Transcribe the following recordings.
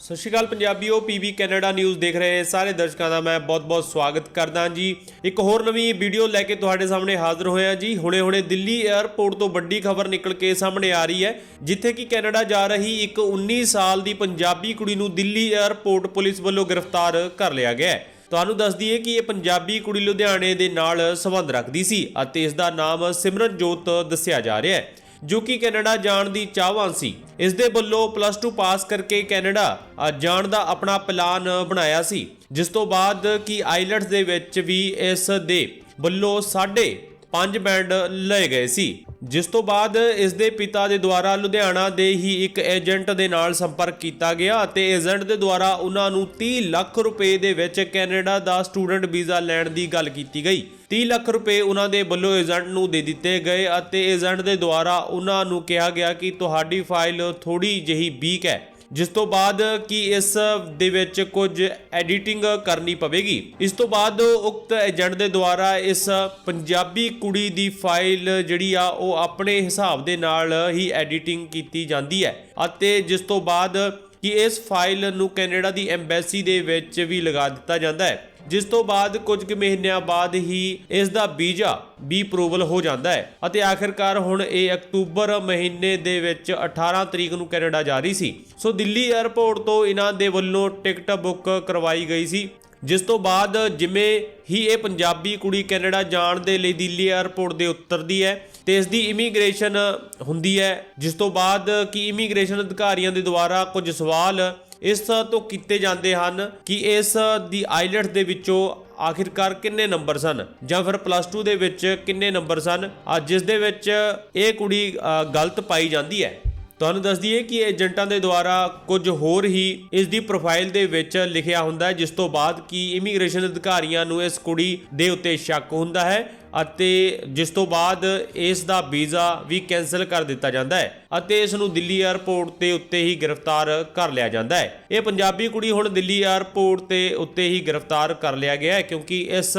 ਸਤਿ ਸ਼੍ਰੀ ਅਕਾਲ ਪੰਜਾਬੀਓ ਪੀਬੀ ਕੈਨੇਡਾ ਨਿਊਜ਼ ਦੇਖ ਰਹੇ ਸਾਰੇ ਦਰਸ਼ਕਾਂ ਦਾ ਮੈਂ ਬਹੁਤ-ਬਹੁਤ ਸਵਾਗਤ ਕਰਦਾ ਜੀ। ਇੱਕ ਹੋਰ ਨਵੀਂ ਵੀਡੀਓ ਲੈ ਕੇ ਤੁਹਾਡੇ ਸਾਹਮਣੇ ਹਾਜ਼ਰ ਹੋਇਆ ਜੀ। ਹੁਣੇ-ਹੁਣੇ ਦਿੱਲੀ 에ਅਰਪੋਰਟ ਤੋਂ ਵੱਡੀ ਖਬਰ ਨਿਕਲ ਕੇ ਸਾਹਮਣੇ ਆ ਰਹੀ ਹੈ, ਜਿੱਥੇ ਕਿ ਕੈਨੇਡਾ ਜਾ ਰਹੀ ਇੱਕ 19 ਸਾਲ ਦੀ ਪੰਜਾਬੀ ਕੁੜੀ ਨੂੰ ਦਿੱਲੀ 에ਅਰਪੋਰਟ ਪੁਲਿਸ ਵੱਲੋਂ ਗ੍ਰਿਫਤਾਰ ਕਰ ਲਿਆ ਗਿਆ ਹੈ। ਤੁਹਾਨੂੰ ਦੱਸ ਦਈਏ ਕਿ ਇਹ ਪੰਜਾਬੀ ਕੁੜੀ ਲੁਧਿਆਣੇ ਦੇ ਨਾਲ ਸੰਬੰਧ ਰੱਖਦੀ ਸੀ ਅਤੇ ਇਸ ਦਾ ਨਾਮ ਸਿਮਰਨਜੋਤ ਦੱਸਿਆ ਜਾ ਰਿਹਾ ਹੈ। ਜੋ ਕਿ ਕੈਨੇਡਾ ਜਾਣ ਦੀ ਚਾਹਵਾਨ ਸੀ। ਇਸ ਦੇ ਵੱਲੋਂ ਪਲੱਸ 2 ਪਾਸ ਕਰਕੇ ਕੈਨੇਡਾ ਜਾਣ ਦਾ ਆਪਣਾ ਪਲਾਨ ਬਣਾਇਆ ਸੀ। ਜਿਸ ਤੋਂ ਬਾਅਦ ਕਿ ਆਈਲਟਸ ਦੇ ਵਿੱਚ ਵੀ ਇਸ ਦੇ ਵੱਲੋਂ ਸਾਢੇ ਪੰਜ ਬੈਂਡ ਲਏ ਗਏ ਸੀ। ਜਿਸ ਤੋਂ ਬਾਅਦ ਇਸ ਦੇ ਪਿਤਾ ਦੇ ਦੁਆਰਾ ਲੁਧਿਆਣਾ ਦੇ ਹੀ ਇੱਕ ਏਜੰਟ ਦੇ ਨਾਲ ਸੰਪਰਕ ਕੀਤਾ ਗਿਆ ਅਤੇ ਏਜੰਟ ਦੇ ਦੁਆਰਾ ਉਹਨਾਂ ਨੂੰ 30 ਲੱਖ ਰੁਪਏ ਦੇ ਵਿੱਚ ਕੈਨੇਡਾ ਦਾ ਸਟੂਡੈਂਟ ਵੀਜ਼ਾ ਲੈਣ ਦੀ ਗੱਲ ਕੀਤੀ ਗਈ। 30 ਲੱਖ ਰੁਪਏ ਉਹਨਾਂ ਦੇ ਵੱਲੋਂ ਏਜੰਟ ਨੂੰ ਦੇ ਦਿੱਤੇ ਗਏ ਅਤੇ ਏਜੰਟ ਦੇ ਦੁਆਰਾ ਉਹਨਾਂ ਨੂੰ ਕਿਹਾ ਗਿਆ ਕਿ ਤੁਹਾਡੀ ਫਾਈਲ ਥੋੜੀ ਜਿਹੀ ਵੀਕ ਹੈ। ਜਿਸ ਤੋਂ ਬਾਅਦ ਕਿ ਇਸ ਦੇ ਵਿੱਚ ਕੁਝ ਐਡੀਟਿੰਗ ਕਰਨੀ ਪਵੇਗੀ। ਇਸ ਤੋਂ ਬਾਅਦ ਉਕਤ ਏਜੰਟ ਦੇ ਦੁਆਰਾ ਇਸ ਪੰਜਾਬੀ ਕੁੜੀ ਦੀ ਫਾਈਲ ਜਿਹੜੀ ਆ, ਉਹ ਆਪਣੇ ਹਿਸਾਬ ਦੇ ਨਾਲ ਹੀ ਐਡੀਟਿੰਗ ਕੀਤੀ ਜਾਂਦੀ ਹੈ। ਅਤੇ ਜਿਸ ਤੋਂ ਬਾਅਦ ਕਿ ਇਸ ਫਾਈਲ ਨੂੰ ਕੈਨੇਡਾ ਦੀ ਐਮਬੈਸੀ ਦੇ ਵਿੱਚ ਵੀ ਲਗਾ ਦਿੱਤਾ ਜਾਂਦਾ ਹੈ। ਜਿਸ ਤੋਂ ਬਾਅਦ ਕੁਝ ਕੁ ਮਹੀਨਿਆਂ ਬਾਅਦ ਹੀ ਇਸ ਦਾ ਵੀਜ਼ਾ ਵੀ ਅਪਰੂਵਲ ਹੋ ਜਾਂਦਾ ਹੈ। ਅਤੇ ਆਖਿਰਕਾਰ ਹੁਣ ਇਹ ਅਕਤੂਬਰ ਮਹੀਨੇ ਦੇ ਵਿੱਚ 18 ਤਰੀਕ ਨੂੰ ਕੈਨੇਡਾ ਜਾ ਰਹੀ ਸੀ। ਸੋ ਦਿੱਲੀ 에ਅਰਪੋਰਟ ਤੋਂ ਇਹਨਾਂ ਦੇ ਵੱਲੋਂ ਟਿਕਟ ਬੁੱਕ ਕਰਵਾਈ ਗਈ ਸੀ। ਜਿਸ ਤੋਂ ਬਾਅਦ ਜਿਵੇਂ ਹੀ ਇਹ ਪੰਜਾਬੀ ਕੁੜੀ ਕੈਨੇਡਾ ਜਾਣ ਦੇ ਲਈ ਦਿੱਲੀ 에ਅਰਪੋਰਟ ਦੇ ਉਤਰਦੀ ਹੈ, ਤੇ ਇਸ ਦੀ ਇਮੀਗ੍ਰੇਸ਼ਨ ਹੁੰਦੀ ਹੈ। ਜਿਸ ਤੋਂ ਬਾਅਦ ਕਿ ਇਮੀਗ੍ਰੇਸ਼ਨ ਅਧਿਕਾਰੀਆਂ ਦੇ ਦੁਆਰਾ ਕੁਝ ਸਵਾਲ ਇਸ ਤੋਂ ਕੀਤੇ ਜਾਂਦੇ ਹਨ ਕਿ ਇਸ ਦੀ ਆਈਲਟਸ ਦੇ ਵਿੱਚੋਂ ਆਖਿਰਕਾਰ ਕਿੰਨੇ ਨੰਬਰ ਸਨ? ਜਾਂ ਫਿਰ ਪਲੱਸ 2 ਦੇ ਵਿੱਚ ਕਿੰਨੇ ਨੰਬਰ ਸਨ? ਆ ਜਿਸ ਦੇ ਵਿੱਚ ਇਹ ਕੁੜੀ ਗਲਤ ਪਾਈ ਜਾਂਦੀ ਹੈ। ਤੁਹਾਨੂੰ ਦੱਸ ਦਈਏ ਕਿ ਏਜੰਟਾਂ ਦੇ ਦੁਆਰਾ ਕੁਝ ਹੋਰ ਹੀ ਇਸ ਦੀ ਪ੍ਰੋਫਾਈਲ ਦੇ ਵਿੱਚ ਲਿਖਿਆ ਹੁੰਦਾ ਹੈ, ਜਿਸ ਤੋਂ ਬਾਅਦ ਕਿ ਇਮੀਗ੍ਰੇਸ਼ਨ ਅਧਿਕਾਰੀਆਂ ਨੂੰ ਇਸ ਕੁੜੀ ਦੇ ਉੱਤੇ ਸ਼ੱਕ ਹੁੰਦਾ ਹੈ। ਅਤੇ ਜਿਸ ਤੋਂ ਬਾਅਦ ਇਸ ਦਾ ਵੀਜ਼ਾ ਵੀ ਕੈਨਸਲ ਕਰ ਦਿੱਤਾ ਜਾਂਦਾ ਹੈ ਅਤੇ ਇਸ ਨੂੰ ਦਿੱਲੀ 에ਅਰਪੋਰਟ ਤੇ ਉੱਤੇ ਹੀ ਗ੍ਰਿਫਤਾਰ ਕਰ ਲਿਆ ਜਾਂਦਾ ਹੈ। ਇਹ ਪੰਜਾਬੀ ਕੁੜੀ ਹੁਣ ਦਿੱਲੀ 에ਅਰਪੋਰਟ ਤੇ ਉੱਤੇ ਹੀ ਗ੍ਰਿਫਤਾਰ ਕਰ ਲਿਆ ਗਿਆ ਹੈ ਕਿਉਂਕਿ ਇਸ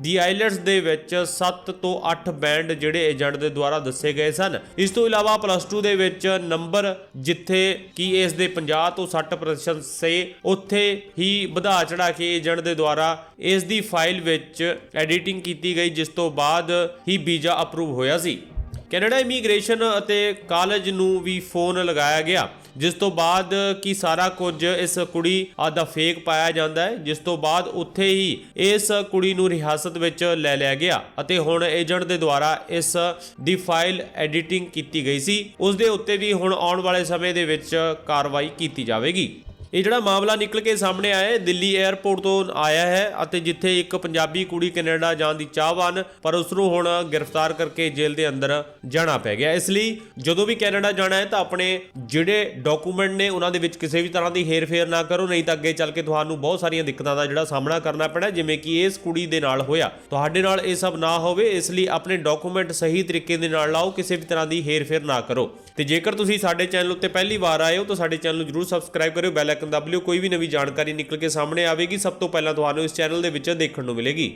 ਦੀ ਆਈਲਟਸ ਦੇ ਵਿੱਚ 7 ਤੋਂ 8 ਬੈਂਡ ਜਿਹੜੇ ਏਜੰਟ ਦੇ ਦੁਆਰਾ ਦੱਸੇ ਗਏ ਸਨ। ਇਸ ਤੋਂ ਇਲਾਵਾ ਪਲੱਸ 2 ਦੇ ਵਿੱਚ ਨੰਬਰ ਜਿੱਥੇ ਕਿ ਇਸ ਦੇ 50 ਤੋਂ 60% ਸੇ, ਉੱਥੇ ਹੀ ਵਧਾ ਚੜਾ ਕੇ ਏਜੰਟ ਦੇ ਦੁਆਰਾ ਇਸ ਦੀ ਫਾਈਲ ਵਿੱਚ ਐਡੀਟਿੰਗ ਕੀਤੀ ਗਈ, ਜਿਸ ਤੋਂ ਬਾਅਦ ਹੀ ਵੀਜ਼ਾ ਅਪਰੂਵ ਹੋਇਆ ਸੀ। ਕੈਨੇਡਾ ਇਮੀਗ੍ਰੇਸ਼ਨ ਅਤੇ ਕਾਲਜ ਨੂੰ ਵੀ ਫੋਨ ਲਗਾਇਆ ਗਿਆ, ਜਿਸ ਤੋਂ ਬਾਅਦ ਕੀ ਸਾਰਾ ਕੁਝ ਇਸ ਕੁੜੀ ਦਾ ਫੇਕ ਪਾਇਆ ਜਾਂਦਾ ਹੈ, ਜਿਸ ਤੋਂ ਬਾਅਦ ਉੱਥੇ ਹੀ ਇਸ ਕੁੜੀ ਨੂੰ ਰਿਹਾਸਤ ਵਿੱਚ ਲੈ ਲਿਆ ਗਿਆ ਅਤੇ ਹੁਣ ਏਜੰਟ ਦੇ ਦੁਆਰਾ ਇਸ ਦੀ ਫਾਈਲ ਐਡੀਟਿੰਗ ਕੀਤੀ ਗਈ ਸੀ। ਉਸ ਦੇ ਉੱਤੇ ਵੀ ਹੁਣ ਆਉਣ ਵਾਲੇ ਸਮੇਂ ਦੇ ਵਿੱਚ ਕਾਰਵਾਈ ਕੀਤੀ ਜਾਵੇਗੀ। ਇਹ ਜਿਹੜਾ ਮਾਮਲਾ ਨਿਕਲ ਕੇ ਸਾਹਮਣੇ ਆਇਆ ਹੈ, ਦਿੱਲੀ 에ਅਰਪੋਰਟ ਤੋਂ ਆਇਆ ਹੈ ਅਤੇ ਜਿੱਥੇ ਇੱਕ ਪੰਜਾਬੀ ਕੁੜੀ ਕੈਨੇਡਾ ਜਾਣ ਦੀ ਚਾਹਵਾਨ, ਪਰ ਉਸ ਨੂੰ ਹੁਣ ਗ੍ਰਿਫਤਾਰ ਕਰਕੇ ਜੇਲ੍ਹ ਦੇ ਅੰਦਰ ਜਾਣਾ ਪੈ ਗਿਆ। ਇਸ ਲਈ ਜਦੋਂ ਵੀ ਕੈਨੇਡਾ ਜਾਣਾ ਹੈ ਤਾਂ ਆਪਣੇ ਜਿਹੜੇ ਡਾਕੂਮੈਂਟ ਨੇ, ਉਹਨਾਂ ਦੇ ਵਿੱਚ ਕਿਸੇ ਵੀ ਤਰ੍ਹਾਂ ਦੀ ਹੇਰ-ਫੇਰ ਨਾ ਕਰੋ, ਨਹੀਂ ਤਾਂ ਅੱਗੇ ਚੱਲ ਕੇ ਤੁਹਾਨੂੰ ਬਹੁਤ ਸਾਰੀਆਂ ਦਿੱਕਤਾਂ ਦਾ ਜਿਹੜਾ ਸਾਹਮਣਾ ਕਰਨਾ ਪੈਣਾ, ਜਿਵੇਂ ਕਿ ਇਸ ਕੁੜੀ ਦੇ ਨਾਲ ਹੋਇਆ। ਤੁਹਾਡੇ ਨਾਲ ਇਹ ਸਭ ਨਾ ਹੋਵੇ, ਇਸ ਲਈ ਆਪਣੇ ਡਾਕੂਮੈਂਟ ਸਹੀ ਤਰੀਕੇ ਦੇ ਨਾਲ ਲਾਓ, ਕਿਸੇ ਵੀ ਤਰ੍ਹਾਂ ਦੀ ਹੇਰ-ਫੇਰ ਨਾ ਕਰੋ। ਤੇ ਜੇਕਰ ਤੁਸੀਂ ਸਾਡੇ ਚੈਨਲ ਉੱਤੇ ਪਹਿਲੀ ਵਾਰ ਆਏ ਹੋ, ਤਾਂ ਸਾਡੇ ਚੈਨਲ ਨੂੰ ਜਰੂਰ ਸਬਸਕ੍ਰਾਈਬ ਕਰਿਓ ਬੈਲ ਆਈਕਨ ਦਬ ਲਿਓ ਕੋਈ ਵੀ ਨਵੀਂ ਜਾਣਕਾਰੀ ਨਿਕਲ ਕੇ ਸਾਹਮਣੇ ਆਵੇਗੀ। ਸਭ ਤੋਂ ਪਹਿਲਾਂ ਤੁਹਾਨੂੰ ਇਸ ਚੈਨਲ ਦੇ ਵਿੱਚ ਦੇਖਣ ਨੂੰ ਮਿਲੇਗੀ।